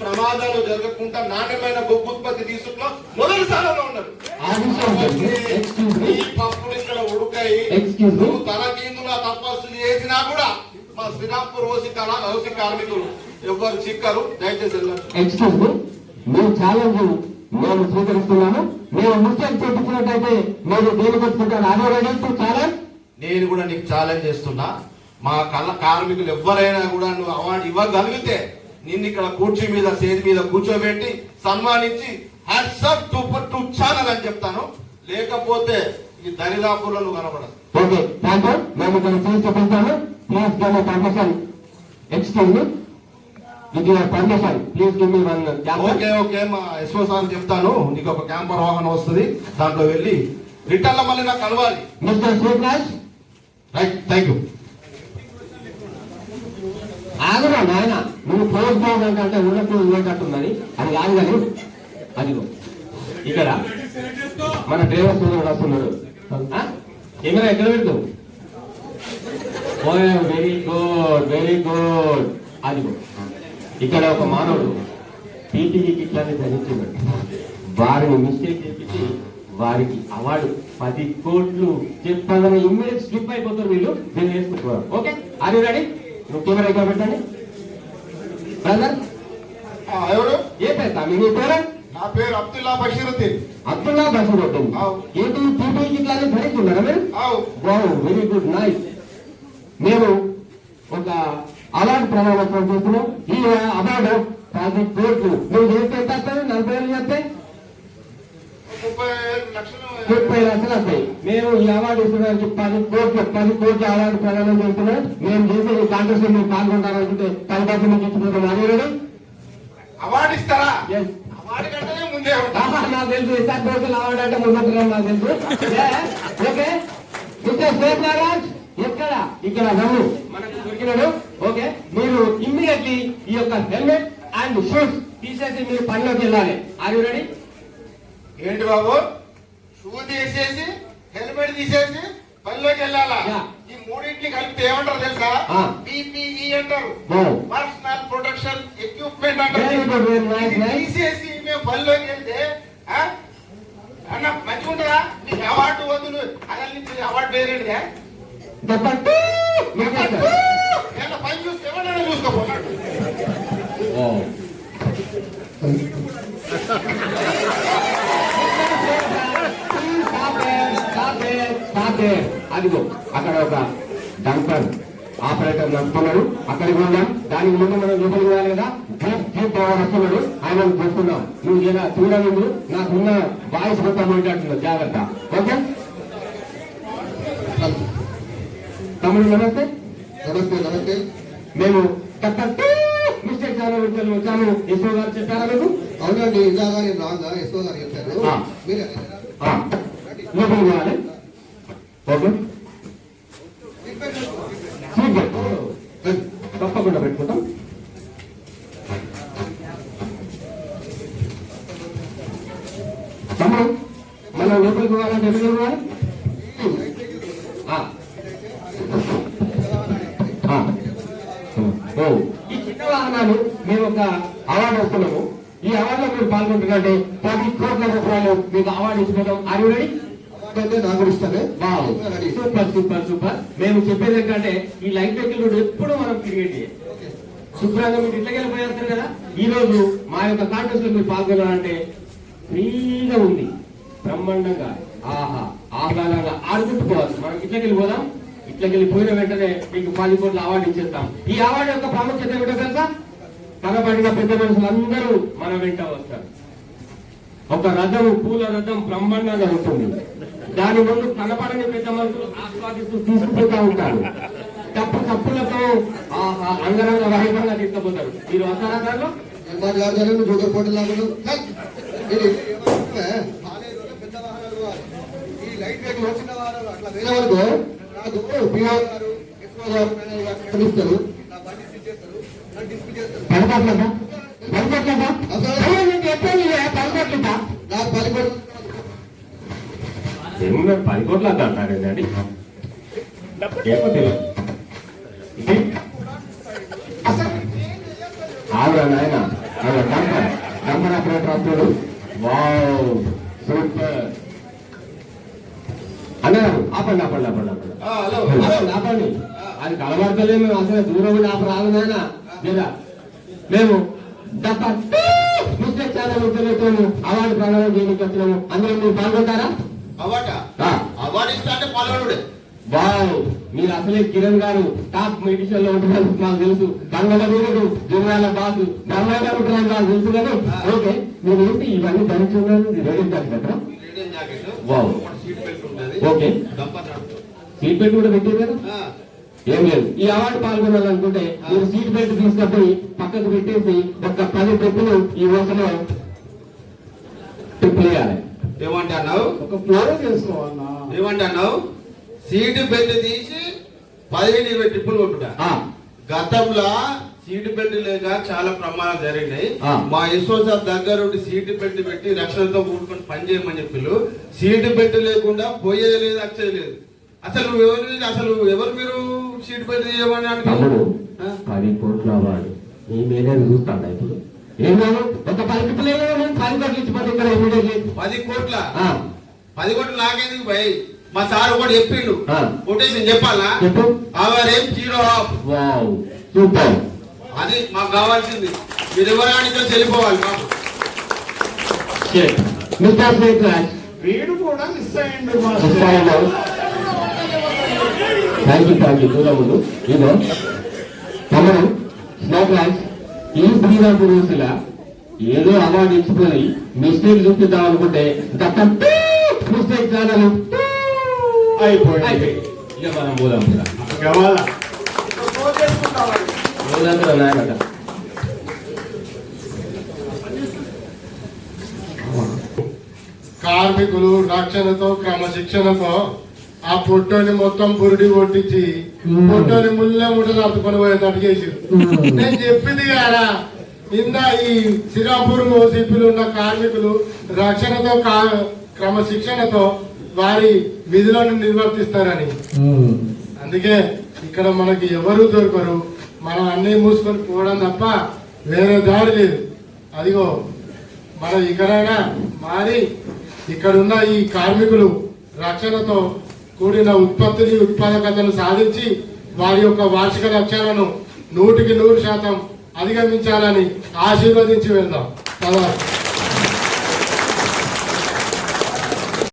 ప్రమాదాలు జరగకుండా నాణ్యమైన బొగ్గు ఉత్పత్తి తీసుకులో మొదటి స్థానంలో ఉన్నారు. ఈ పప్పులు ఇక్కడ ఉడకాయి. నువ్వు తలకిందులా తపస్సులు చేసినా కూడా మా శ్రీరాంపూర్ ఓసి కళ ఓసి కార్మికులు ఎవ్వరు చిక్కరు. దయచేసి ఎక్స్క్యూజ్ మీ ఛాలెంజ్ మేము స్వీకరిస్తున్నాము మేము మిస్టేక్ చేపించినట్టయితే మీరు దేనికి వచ్చుకుంటారు అదే రెడీ ఛాలెంజ్ నేను కూడా నీకు ఛాలెంజ్ చేస్తున్నా. మా కళ్ళ కార్మికులు ఎవరైనా కూడా నువ్వు అవార్డు ఇవ్వగలిగితే నిన్ను ఇక్కడ కూర్చి మీద సేది మీద కూర్చోబెట్టి సన్మానించి హ్యాట్సప్ టు టు ఛానల్ అని చెప్తాను. లేకపోతే ఈ దరిదాపుల్లో నువ్వు కనబడదు ఓకే థ్యాంక్ యూ మేము ఇక్కడ చేసి చూపిస్తాము. Please give me permission excuse me with your permission please give me one okay okay మా ఎస్ఓ సార్ చెప్తాను. నీకు ఒక క్యాంపర్ వాహనం వస్తుంది. దాంట్లో వెళ్ళి రిటర్న్లో మళ్ళీ నాకు కలవాలి. Mister Srinivas right thank you ఆగురా నాయన. నువ్వు క్లోజ్ అంటే ఉన్నట్టు ఉండేటట్టుందని అది కాదు కానీ అదిగో ఇక్కడ మన డ్రైవర్ సోదరుడు వస్తున్నాడు ఆ? కెమెరా ఎక్కడ పెడతావు వెరీ గుడ్ వెరీ గుడ్. అదిగో ఇక్కడ ఒక మానవుడు పీటీఈ కిట్లని ధరించున్నాడు వారిని మిస్టేక్ చేపించి వారికి అవార్డు పది కోట్లు చెప్పాలని ఇమ్మీడియట్ స్లిప్ అయిపోతారు వీళ్ళు. నేను వేసుకుంటున్నారు. ఓకే? అది రెడీ నువ్వు కెమెరా ఎక్కడ పెట్టండి? బ్రదర్ ఎవరు? ఏ పేరు మీ నీ పేరు? నా పేరు అబ్దుల్లా బషీరుద్దీన్. అబ్దుల్లా అవు. ఏంటి పీటీఈ కిట్లని ధరిస్తున్నారా మీరు? ఆవు. వావ్ వెరీ గుడ్ నైస్ మేము ఒక అవార్డు ప్రమాణోత్సవం చేస్తున్నాం. ఈ అవార్డు పది కోట్లు నువ్వు చేస్తే నలభై ఏళ్ళు చేస్తే ముప్పై లక్షలు లక్షలు వస్తాయి. మేము ఈ అవార్డు ఇస్తున్నానికి పది కోట్లు పది కోట్ల అవార్డు ప్రదానం చేస్తున్నాం. మేము చేసే ఈ కాంగ్రెస్ మీరు పాల్గొంటారనుకుంటే పది డబ్బులు మీకు ఇచ్చిపోతాం అదే అవార్డు ఇస్తారా? ముందే నాకు తెలుసు. ఇస్తా కోట్లు అవార్డు అంటే ముందుకు నాకు తెలుసు. ఓకే. మిస్టర్ నారాజ్? ఎక్కడ? ఇక్కడ నన్ను మనకు దొరికినాడు. ఓకే. మీరు ఇమ్మీడియట్లీ ఈ యొక్క హెల్మెట్ అండ్ షూస్ తీసేసి మీరు పనిలోకి వెళ్ళాలి. ఆర్ యు రెడీ ఏంటి బాబు? షూ తీసేసి హెల్మెట్ తీసేసి పనిలోకి వెళ్ళాలా. ఈ మూడింటిని కలిపితే ఏమంటారు తెలుసా. పిపిఈ అంటారు. Personal protection equipment nice. తీసేసి మేము పనిలోకి వెళ్తే? అన్న మంచిగా ఉంటుందా? నీకు అవార్డు వద్దు అసలు అవార్డు వేరేంటిదే చెప్పండి ఏమన్నా పని చూస్తే ఎవరైనా చూసుకోపోన్నాడు అదిగో అక్కడ ఒక డంపర్ ఆపరేటర్ నడుపుతున్నాడు అక్కడికి వెళ్దాం. దానికి ముందు మనం లోపలికి జీప్ డ్రైవర్ వస్తున్నాడు. ఆయన చూస్తున్నాం నువ్వు ఇలా చూడలేదు. నాకున్న వాయిస్ మొత్తం పోయేటట్టున్నా జాగ్రత్త. ఓకే? తమ్ముడు నమస్తే. నమస్తే నమస్తే. మేము మిస్టేక్ చాలా వచ్చాను యశ్వ గారు చెప్పారా మీకు? అవునండి రాగా ఎస్ఓ గారు చెప్పారు. మీరే. లోపలికి వెళ్ళాలి ఓకే తప్పకుండా పెట్టుకుంటాం. తమ్ముడు మన లోపలికి పోవాలంటే ఎక్కడ పోవాలి ఈ చిన్న వాహనాలు మేము ఒక అవార్డు వస్తున్నాము ఈ అవార్డులో మీరు పాల్గొంటున్నట్టే పది కోట్ల రూపాయలు మీకు అవార్డు ఇచ్చిపోతాం ఆర్ అయితే నాకు రెడీ. సూపర్ సూపర్ సూపర్ మేము చెప్పేది ఏంటంటే ఈ లైఫ్ వెహికల్ ఎప్పుడు మనం క్రియేట్ చేయాలి శుభ్రంగా మీరు ఇట్లకి వెళ్ళిపోయేస్తారు కదా? ఈ రోజు మా యొక్క కాంటెస్ట్లో మీరు పాల్గొనాలంటే ఫ్రీగా ఉంది. బ్రహ్మాండంగా ఆహా ఆహ్లాదంగా ఆడుకుంటూ పోవచ్చు మనం ఇట్లకి వెళ్ళిపోదాం. ఇట్లకి వెళ్ళిపోయిన వెంటనే మీకు పది కోట్ల అవార్డు ఇచ్చేస్తాం. ఈ అవార్డు యొక్క ప్రాముఖ్యత ఏమిటో తెలుసా? కనబడిన పెద్ద మనుషులందరూ మన వెంట వస్తారు. ఒక రథం పూల రథం బ్రహ్మాండంగా ఉంటుంది. దాని ముందు కనపడని పెద్ద మనుషులు ఆస్వాదిస్తూ తీసుకుపోతా ఉంటారు. తప్పు తప్పులతో అంగరంగ వైభవంగా తీసుకుపోతారు మీరు వస్తారా దాంట్లో నేను మాట్లాడతాను నువ్వు జోకర్ పోటీ లాగా ఇది కాలేజీలో పెద్ద వాహనాలు కావాలి. ఈ లైట్ వెహికల్ చిన్న వాహనాలు అట్లా వేరే వరకు నాకు పిఆర్ నీకు నాకు పది కోట్లు అంత అంటారేంటండి ఏమో ఆవురా నాయన అదే dumper dumper operator wow super. అన్నారు ఆపండి ఆపండి ఆపండి ఆపండి. ఆ, హలో హలో. ఆపండి, అది కలబడతలే మేము అసలు దూరం ఆప రాదు నాయన. లేదా? మేము డబ్బా ఉద్యోగం అవార్డు ప్రదానం చేయడానికి వచ్చినాము. అందులో మీరు పాల్గొంటారా? అవాట ఆ. అవార్డు ఇస్తా అంటే పాల్గొనుడే వావ్ మీరు అసలే కిరణ్ గారు టాప్ మెడిషన్లో ఉంటున్నారు మాకు తెలుసు. బంగాళ వీరుడు జుమ్రాల బాసు ఉంటున్నారు మాకు తెలుసు కానీ ఓకే మీరు ఏంటి ఇవన్నీ ధరించున్నారు radium jacket wow. Okay. Seat belt కూడా పెట్టారు కదా? ఏం లేదు. ఈ అవార్డు పాల్గొనాలనుకుంటే మీరు సీట్ బెల్ట్ తీసుకపోయి పక్కకు పెట్టేసి ఒక పది ట్రిప్పులు ఈ రోజులో ట్రిప్పులు వేయాలి. ఏమంటున్నావు? ఒక ఫ్లోర్ చేసుకోవాలన్నా. ఏమంటున్నావు? సీటు బెల్ట్ తీసి పదిహేను ఇరవై ట్రిప్పులు కొట్టుడా? ఆ, గతంలో సీటు బెల్ట్ లేక చాలా ప్రమాదాలు జరిగినాయి. మా యశ్వ సార్ దగ్గర ఉండి సీటు బెల్ట్ పెట్టి రక్షణతో కూడుకొని పని చేయమని చెప్పిళ్ళు. సీటు బెల్ట్ లేకుండా పోయేది లేదు వచ్చేది లేదు. అసలు నువ్వు ఎవరు అసలు ఎవరు మీరు సీటు బెల్ట్ చేయమని ఆ? పది కోట్ల అవార్డు నీ మీదే చూస్తాడా ఇప్పుడు? ఏం కాదు ఒక పది వేయాలి పది కోట్లు ఇచ్చిపోతే ఇక్కడ ఇమీడియట్లీ పది కోట్ల. ఆ, పది కోట్లు నాకెందుకు భయ్? మా సార్ ఒకటి చెప్పిండు. కొటేషన్ చెప్పాలా? చెప్పు. అవర్ ఏం జీరో వావ్. సూపర్. అది మాకు కావాల్సింది. మీరు ఎవరానితో చెల్లిపోవాలి మాకు. వీడు కూడా మిస్ అయ్యిండు థ్యాంక్ యూ థ్యాంక్ యూ ఇదో తమ్ముడు స్నేక్ రాజ్ ఈ శ్రీరామ్ రోజుల ఏదో అవార్డు ఇచ్చిపోయి మిస్టేక్ చూపిద్దాం అనుకుంటే మిస్టేక్ ఛానల్ అయిపోయింది. ఇక మనం పోదాం కూడా గవాల పోదాం కూడా నాయనట కార్మికులు రక్షణతో క్రమశిక్షణతో ఆ పొట్టోని మొత్తం బురుడి కొట్టించి పొట్టోని ముల్లె ముట్ట నడుపుకొని పోయేటట్టు చేసిరు నేను చెప్పింది కదా? ఇంద ఈ సిరాపూర్ ఓసీపీలు ఉన్న కార్మికులు రక్షణతో క్రమశిక్షణతో వారి విధులను నిర్వర్తిస్తారని. అందుకే ఇక్కడ మనకి ఎవరు దొరకరు? మనం అన్ని మూసుకొని పోవడం తప్ప వేరే దారి లేదు. అదిగో మనం ఇక్కడైనా మారి ఇక్కడున్న ఈ కార్మికులు రక్షణతో కూడిన ఉత్పత్తిని ఉత్పాదకతను సాధించి వారి యొక్క వార్షిక లక్ష్యాలను నూటికి నూరు శాతం అధిగమించాలని ఆశీర్వదించి వెళ్దాం. తర్వాత